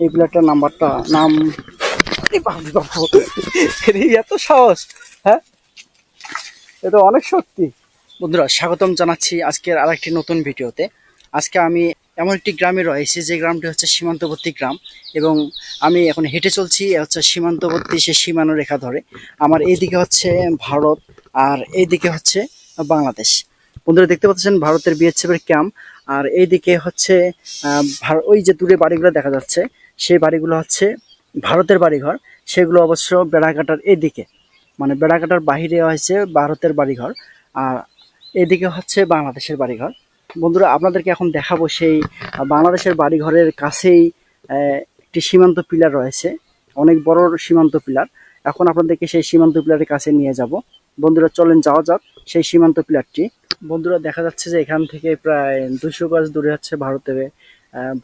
এই প্লেয়ারটার নাম্বারটা নাম আরে এত সাহস হ্যাঁ? এ তো অনেক শক্তি বন্ধুরা স্বাগতম জানাচ্ছি আজকের আরেকটি নতুন ভিডিওতে। আজকে আমি এমন একটি গ্রামে রয়েছি যে গ্রামটি হচ্ছে সীমান্তবর্তী গ্রাম এবং আমি এখন হেঁটে চলছি হচ্ছে সীমান্তবর্তী সে সীমানো রেখা ধরে। আমার এইদিকে হচ্ছে ভারত আর এইদিকে হচ্ছে বাংলাদেশ। বন্ধুরা দেখতে পাচ্ছেন ভারতের বিএসএফের ক্যাম্প আর এইদিকে হচ্ছে ওই যে দূরে বাড়িগুলো দেখা যাচ্ছে সেই বাড়িগুলো হচ্ছে ভারতের বাড়িঘর। সেগুলো অবশ্য বেড়াকাটার এদিকে। মানে বেড়াকাটার বাহিরে হয়েছে ভারতের বাড়িঘর আর এদিকে হচ্ছে বাংলাদেশের বাড়িঘর। বন্ধুরা, আপনাদেরকে এখন দেখাবো সেই বাংলাদেশের বাড়িঘরের কাছেই একটি সীমান্ত পিলার রয়েছে। অনেক বড় সীমান্ত পিলার। এখন আপনাদেরকে সেই সীমান্ত পিলারের কাছে নিয়ে যাব। বন্ধুরা, চলেন যাওয়া যাক সেই সীমান্ত পিলারটি। বন্ধুরা, দেখা যাচ্ছে যে এখান থেকে প্রায় দুশো গজ দূরে হচ্ছে ভারতের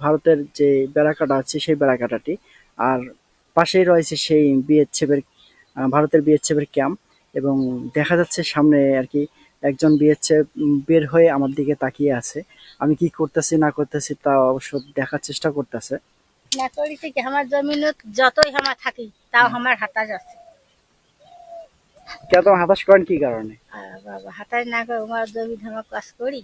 ভারতের যে বেড়াকাটা আছে সেই বেড়াকাটাটি। আর পাশেই রয়েছে সেই বিএসএফের ভারতের বিএসএফের ক্যাম্প এবং দেখা যাচ্ছে সামনে আর কি একজন বিএসএফ বের হয়ে আমার দিকে তাকিয়ে আছে। আমি কি করতেছি না করতেছি তা অবশ্য দেখার চেষ্টা করতেছে। না করি থেকে আমার জমিনত যতই থাকি তাও আমার হাতাজ আছে। কেন হতাশ করেন কি কারণে? বাবা হাতাজ না করে আমার জমি ধামা কাজ করি?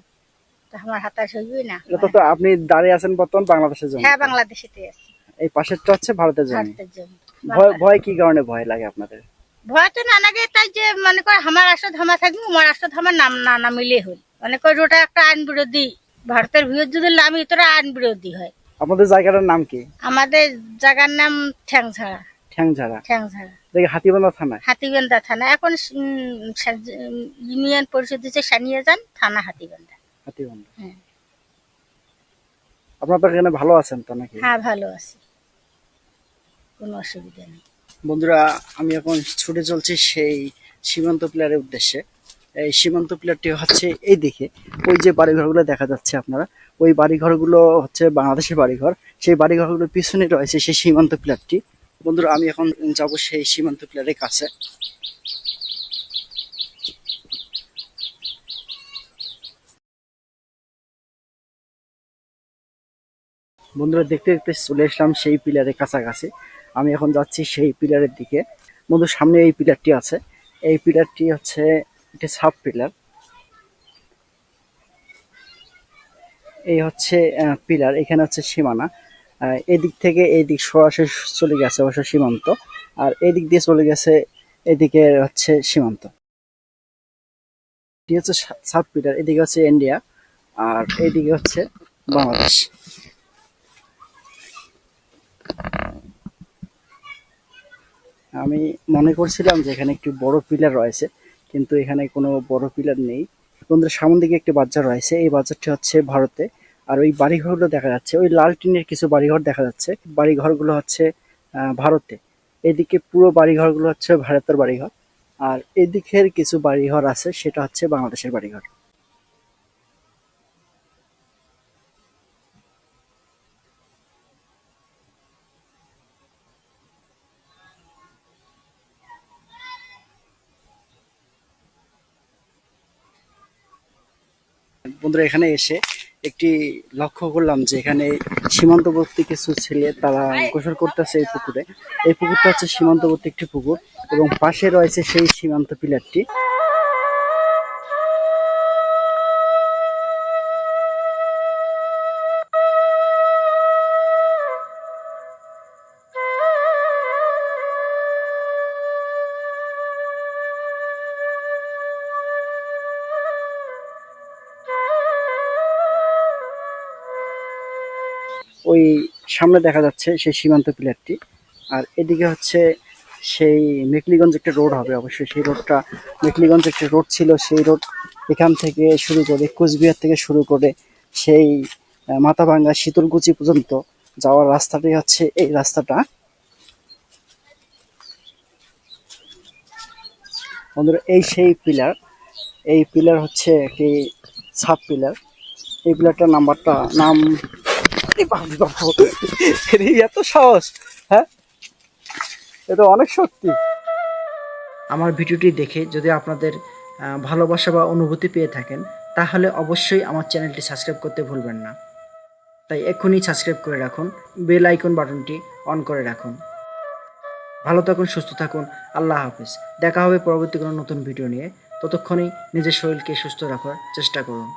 তা আমার হাতাশ হইবই না। এটা তো আপনি দাঁড়িয়ে আছেন বর্তমান বাংলাদেশের জন্য। হ্যাঁ বাংলাদেশেতে আছে। এই পাশেরটা হচ্ছে ভারতের জন্য। ভারতের জমি ভয় ভয় কি কারণে ভয় লাগে আপনাদের? ভয় তো না লাগে তাই যে মনে করে আমার ধামা থাকব আমার ধামা নাম না নামিলে হল। মনে করে ওটা একটা আইন বিরোধী। ভারতের বিরোধী যদি নামি তোরা আইন বিরোধী হয়। আপনাদের জায়গাটার নাম কি? আমাদের জায়গার নাম ঠ্যাংঝাড়া। ঠ্যাংঝাড়া। ঠ্যাংঝাড়া। দেখি হাতিবান্ধা থানায়। হাতিবান্ধা থানা। এখন ইউনিয়ন পরিষদ সানিয়ে যান থানা হাতিবান্ধা। হাতিবান্ধা হ্যাঁ। আপনার তো এখানে ভালো আছেন তো নাকি? হ্যাঁ ভালো আছি। কোনো অসুবিধা নেই। বন্ধুরা আমি এখন ছুটে চলছি সেই সীমান্ত প্লেয়ারের উদ্দেশ্যে। এই সীমান্ত প্লেয়ারটি হচ্ছে এই দিকে। ওই যে বাড়িঘরগুলো দেখা যাচ্ছে আপনারা ওই বাড়িঘরগুলো হচ্ছে বাংলাদেশের বাড়িঘর। সেই বাড়িঘরগুলোর পিছনে রয়েছে সেই সীমান্ত প্লেয়ারটি বন্ধুরা আমি এখন যাব সেই সীমান্ত প্লেয়ারের কাছে। বন্ধুরা দেখতে দেখতে চলে আসলাম সেই পিলারের কাছাকাছি। আমি এখন যাচ্ছি সেই পিলারের দিকে। বন্ধু, সামনে এই পিলারটি আছে। এই পিলারটি হচ্ছে একটি সাব পিলার। এই হচ্ছে পিলার। এখানে হচ্ছে সীমানা। এদিক থেকে এই দিক সরাসরি চলে গেছে অবশ্য সীমান্ত। আর এদিক দিয়ে চলে গেছে এদিকে হচ্ছে সীমান্ত। এটি হচ্ছে সাব পিলার। এদিকে হচ্ছে ইন্ডিয়া। আর এইদিকে হচ্ছে বাংলাদেশ। আমি মনে করছিলাম যে এখানে একটি বড় পিলার রয়েছে, কিন্তু এখানে কোনো বড় পিলার নেই। বন্ধুরা সামন দিকে একটি বাজার রয়েছে। এই বাজারটি হচ্ছে ভারতে। আর ওই বাড়িঘরগুলো দেখা যাচ্ছে। ওই লাল টিনের কিছু বাড়িঘর দেখা যাচ্ছে। বাড়িঘরগুলো হচ্ছে ভারতে। এদিকে পুরো বাড়িঘরগুলো হচ্ছে ভারতের বাড়িঘর। আর এদিকের কিছু বাড়িঘর আছে, সেটা হচ্ছে বাংলাদেশের বাড়িঘর। বন্ধুরা এখানে এসে একটি লক্ষ্য করলাম যে এখানে সীমান্তবর্তী কিছু ছেলে তারা গোসল করতেছে এই পুকুরে। এই পুকুরটা হচ্ছে সীমান্তবর্তী একটি পুকুর এবং পাশে রয়েছে সেই সীমান্ত পিলারটি। ওই সামনে দেখা যাচ্ছে সেই সীমান্ত পিলারটি আর এদিকে হচ্ছে সেই মেকলিগঞ্জ একটা রোড হবে অবশ্যই। সেই রোডটা মেকলিগঞ্জ একটা রোড ছিল। সেই রোড এখান থেকে শুরু করে কোচবিহার থেকে শুরু করে সেই মাথাভাঙ্গা শীতলকুচি পর্যন্ত যাওয়ার রাস্তাটি হচ্ছে এই রাস্তাটা। বন্ধুরা, এই সেই পিলার এই পিলার হচ্ছে একটি সাব পিলার এই পিলারটার নাম্বারটা নাম এত সাহস হ্যাঁ? এ তো অনেক সত্যি। আমার ভিডিওটি দেখে যদি আপনাদের ভালোবাসা বা অনুভূতি পেয়ে থাকেন, তাহলে অবশ্যই আমার চ্যানেলটি সাবস্ক্রাইব করতে ভুলবেন না। তাই এক্ষুনি সাবস্ক্রাইব করে রাখুন, বেল আইকন বাটনটি অন করে রাখুন। ভালো থাকুন, সুস্থ থাকুন, আল্লাহ হাফিজ। দেখা হবে পরবর্তী কোনো নতুন ভিডিও নিয়ে। ততক্ষণেই নিজের শরীরকে সুস্থ রাখার চেষ্টা করুন।